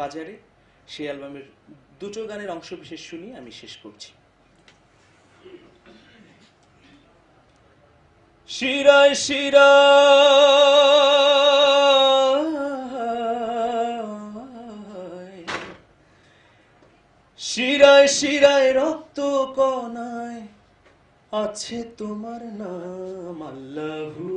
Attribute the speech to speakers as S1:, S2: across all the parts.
S1: বাজারে সেই অ্যালবামের দুটো গানের অংশ বিশেষ শুনিয়ে আমি শেষ করছি। শিরায় শিরা শিরায় শিরায় রক্ত কনায় আছে তোমার নাম, আল্লাহু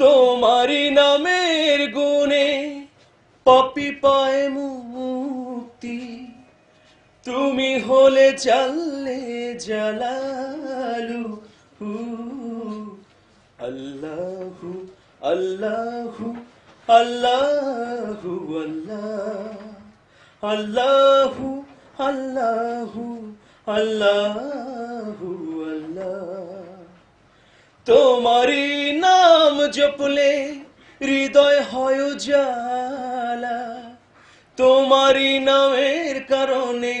S1: তোমারি নামের গুণে পপি পায় মুক্তি। তুমি হলে চাললে জালালু হু। আল্লাহু আল্লাহু আল্লাহু, আল্লাহ। আল্লাহু আল্লাহু আল্লাহু, আল্লাহ। তোমারি জপলে হৃদয় হয় জালা তোমারি নামের কারণে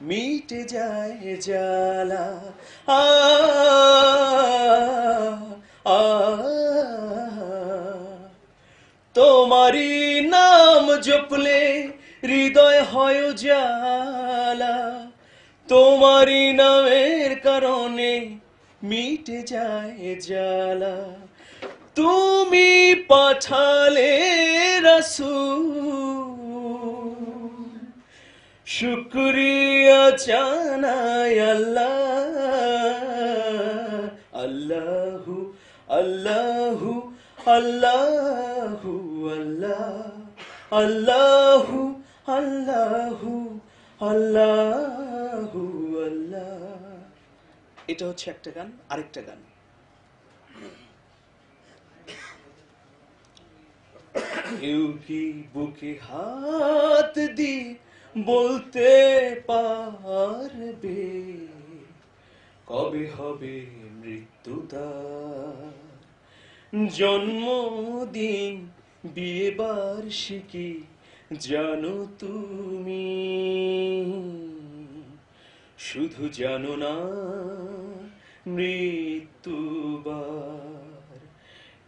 S1: মিটে যায় জালা আ তোমারি নাম জপলে হৃদয় হয় জালা তোমারি নামের কারণে মিটে যায় জালা তুমি পাঠালে রসূল। শুক্রিয়া জানাই আল্লাহ। আল্লাহু আল্লাহু আল্লাহু, আল্লাহ। আল্লাহু আল্লাহু আল্লাহু, আল্লাহ। এটা হচ্ছে একটা গান, আরেকটা গান। কেউ কি বুকে হাত দি বলতে পারবে কবে হবে মৃত্যুটা জন্মদিন বিয়ে বার্ষিকী জানো তুমি। শুধু জানো না, মৃত্যুবার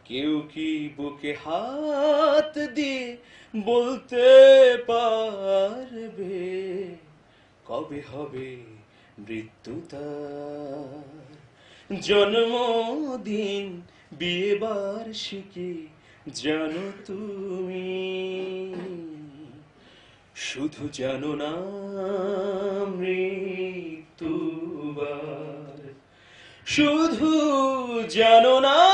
S1: কেউ কি বুকে হাত দিয়ে বলতে পারবে কবে হবে মৃত্যু জন্মদিন বিয়ে বার্ষিকী জানো তুমি। শুধু জানো না মৃত্যুবার। শুধু জানো না